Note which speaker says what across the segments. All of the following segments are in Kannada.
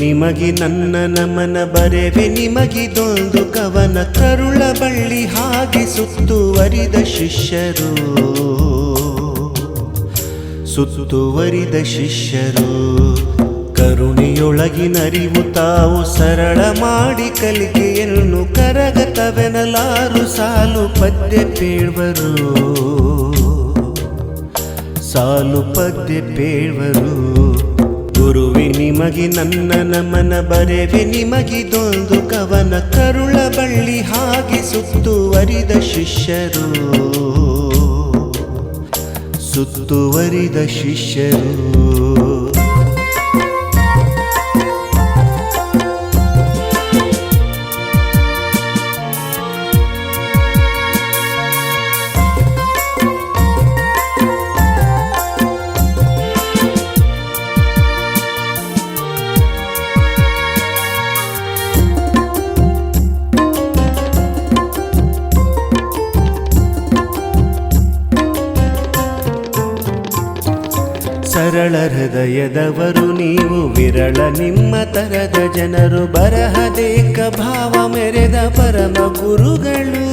Speaker 1: ನಿಮಗಿ ನನ್ನ ನಮನ ಬರೆವೆ ನಿಮಗಿದೊಂದು ಕವನ ಕರುಳ ಬಳ್ಳಿ ಹಾಗೆ ಸುತ್ತುವರಿದ ಶಿಷ್ಯರು. ಸುತ್ತುವರಿದ ಶಿಷ್ಯರು ಕರುಣೆಯೊಳಗಿನರಿವು ತಾವು ಸರಳ ಮಾಡಿ ಕಲಿಕೆಯನ್ನು ಕರಗತವೆನಲಾರು ಸಾಲು ಪದ್ಯ ಪೇಳ್ವರು ಸಾಲು ಪದ್ಯ ಪೇಳ್ವರು ನಿಮಗೆ ನನ್ನ ನಮನ ಬರೆವೆ ನಿಮಗಿದೊಂದು ಕವನ ಕರುಳ ಬಳ್ಳಿ ಹಾಗೆ ಸುತ್ತುವರಿದ ಶಿಷ್ಯರು. ಸುತ್ತುವರಿದ ಶಿಷ್ಯರು. ಸರಳ ಹೃದಯದವರು ನೀವು ವಿರಳ ನಿಮ್ಮ ತರದ ಜನರು ಬರಹದೇಕ ಭಾವ ಮೆರೆದ ಪರಮ ಗುರುಗಳು.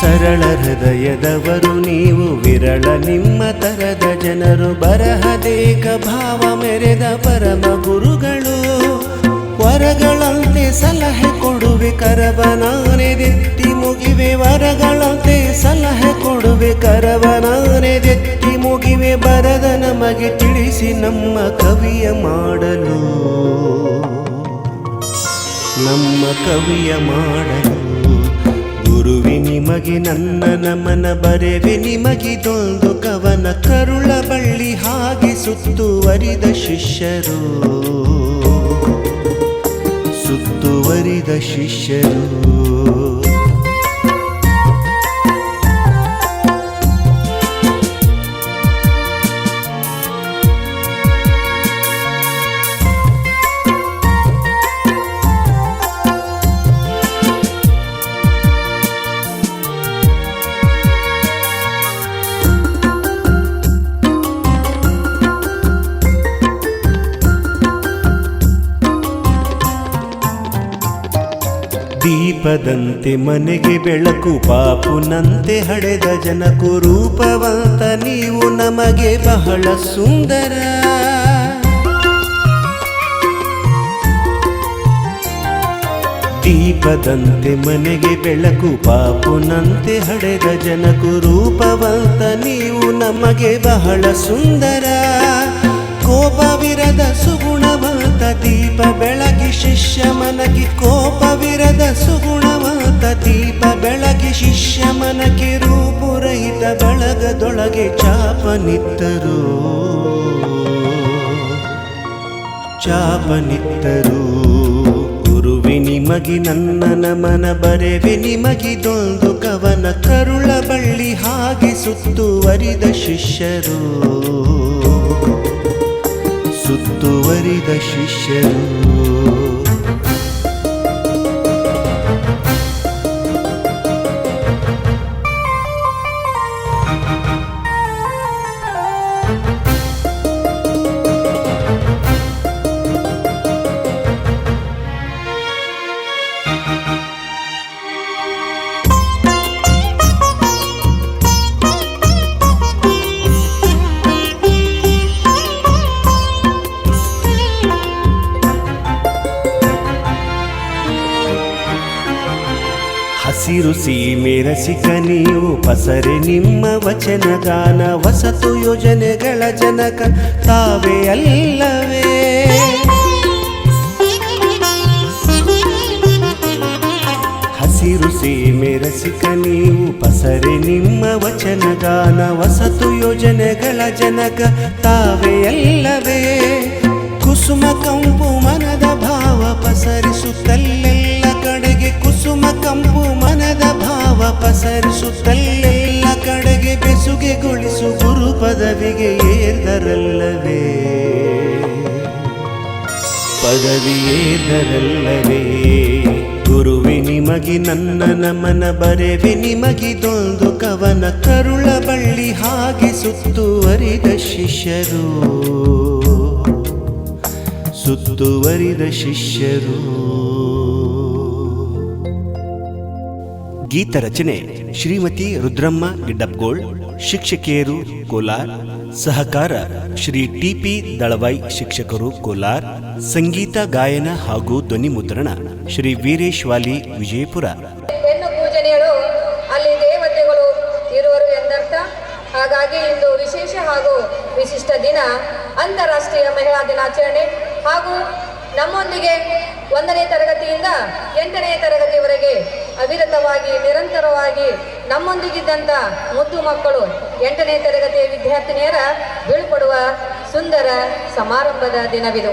Speaker 1: ಸರಳ ಹೃದಯದವರು ನೀವು ವಿರಳ ನಿಮ್ಮ ತರದ ಜನರು ಬರಹದೇಕ ಭಾವ ಮೆರೆದ ಪರಮ ಗುರುಗಳು. ವರಗಳಂತೆ ಸಲಹೆ ಕೊಡುವೆ ಕರವನಾನೆದೆತ್ತಿ ಮುಗಿವೆ ವರಗಳಂತೆ ಸಲಹೆ ಕೊಡುವೆ ವ್ಯಕ್ತಿ ಮುಗಿವೆ ಬರದ ನಮಗೆ ತಿಳಿಸಿ ನಮ್ಮ ಕವಿಯ ಮಾಡಲು. ನಮ್ಮ ಕವಿಯ ಮಾಡಲು. ಗುರುವಿ ನಿಮಗೆ ನನ್ನ ನಮನ ಬರೆವೆ ನಿಮಗಿದೊಂದು ಕವನ ಕರುಳ ಬಳ್ಳಿ ಹಾಗೆ ಸುತ್ತುವರಿದ ಶಿಷ್ಯರು. ಸುತ್ತುವರಿದ ಶಿಷ್ಯರು. ದೀಪದಂತೆ ಮನೆಗೆ ಬೆಳಕು ಪಾಪುನಂತೆ ಹಡೆದ ಜನಕು ರೂಪವಂತ ನೀವು ನಮಗೆ ಬಹಳ ಸುಂದರ. ದೀಪದಂತೆ ಮನೆಗೆ ಬೆಳಕು ಪಾಪುನಂತೆ ಹಡೆದ ಜನಕು ರೂಪವಂತ ನೀವು ನಮಗೆ ಬಹಳ ಸುಂದರ. ಕೋಪವಿರದ ದೀಪ ಬೆಳಗಿ ಶಿಷ್ಯ ಮನಗಿ ಕೋಪವಿರದ ಸುಗುಣವಂತ ದೀಪ ಬೆಳಗಿ ಶಿಷ್ಯಮನಗಿ ರೂಪುರಹಿತ ಬಳಗದೊಳಗೆ ಚಾಪನಿತ್ತರು ಚಾಪನಿತ್ತರು ಗುರುವೆ ನಿಮಗೆ ನನ್ನ ನಮನ ಬರೆವಿ ನಿಮಗಿದೊಂದು ಕವನ ಕರುಳ ಬಳ್ಳಿ ಹಾಗೆ ಸುತ್ತುವರಿದ ಶಿಷ್ಯರು. ಸುತ್ತುವರಿದ ಶಿಷ್ಯರು. ಹಸಿರು ಸೀಮೆ ರಸಿಕ ನೀವು, ಪಸರೆ ನಿಮ್ಮ ವಚನ ಗಾನ, ವಸತು ಯೋಜನೆಗಳ ಜನಕ ತಾವೇ ಅಲ್ಲವೇ? ಹಸಿರು ಸೀಮೆ ರಸಿಕ ನೀವು, ಪಸರೆ ನಿಮ್ಮ ವಚನ ಗಾನ, ವಸತು ಯೋಜನೆಗಳ ಜನಕ ತಾವೇ ಅಲ್ಲವೇ? ಕುಸುಮ ಕಂಪು ಮನದ ಭಾವ, ಪಸರಿಸುತ್ತಲ್ಲೆಲ್ಲ ಕಡೆಗೆ ಕುಸುಮ ಕಂಪು ಪಸರಿಸುತ್ತಲ್ಲೆಲ್ಲ ಕಡೆಗೆ ಬೆಸುಗೆಗೊಳಿಸು ಗುರು ಪದವಿಗೆ ಏರ್ದರಲ್ಲವೇ? ಪದವಿ ಏರ್ದರಲ್ಲವೇ? ಗುರುವಿ, ನಿಮಗೆ ನನ್ನ ನಮನ ಬರೆವೆ ನಿಮಗಿದೊಂದು ಕವನ ಕರುಳ ಬಳ್ಳಿ ಹಾಗೆ ಸುತ್ತುವರಿದ ಶಿಷ್ಯರು. ಸುತ್ತುವರಿದ ಶಿಷ್ಯರು. ಗೀತ ರಚನೆ ಶ್ರೀಮತಿ ರುದ್ರಮ್ಮ ಗಿಡ್ಡಪ್ಗೋಳ್ ಶಿಕ್ಷಕಿಯರು ಕೋಲಾರ್, ಸಹಕಾರ ಶ್ರೀ ಟಿಪಿ ದಳವಾಯಿ ಶಿಕ್ಷಕರು ಕೋಲಾರ್, ಸಂಗೀತ ಗಾಯನ ಹಾಗೂ ಧ್ವನಿ ಮುದ್ರಣ ಶ್ರೀ ವೀರೇಶ್ ವಾಲಿ ವಿಜಯಪುರ
Speaker 2: ಅಲ್ಲಿ ದೇವತೆಗಳು ಇರುವರು ಎಂದರ್ಥ. ಹಾಗಾಗಿ ಇಂದು ವಿಶೇಷ ಹಾಗೂ ವಿಶಿಷ್ಟ ದಿನ ಅಂತಾರಾಷ್ಟ್ರೀಯ ಮಹಿಳಾ ದಿನಾಚರಣೆ. ಹಾಗೂ ನಮ್ಮೊಂದಿಗೆ ಒಂದನೇ ತರಗತಿಯಿಂದ ಎಂಟನೇ ತರಗತಿಯವರೆಗೆ ಅವಿರತವಾಗಿ ನಿರಂತರವಾಗಿ ನಮ್ಮೊಂದಿಗಿದ್ದಂಥ ಮುದ್ದು ಮಕ್ಕಳು ಎಂಟನೇ ತರಗತಿಯ ವಿದ್ಯಾರ್ಥಿನಿಯರ ಬೀಳ್ಕೊಡುವ ಸುಂದರ ಸಮಾರಂಭದ ದಿನವಿದು.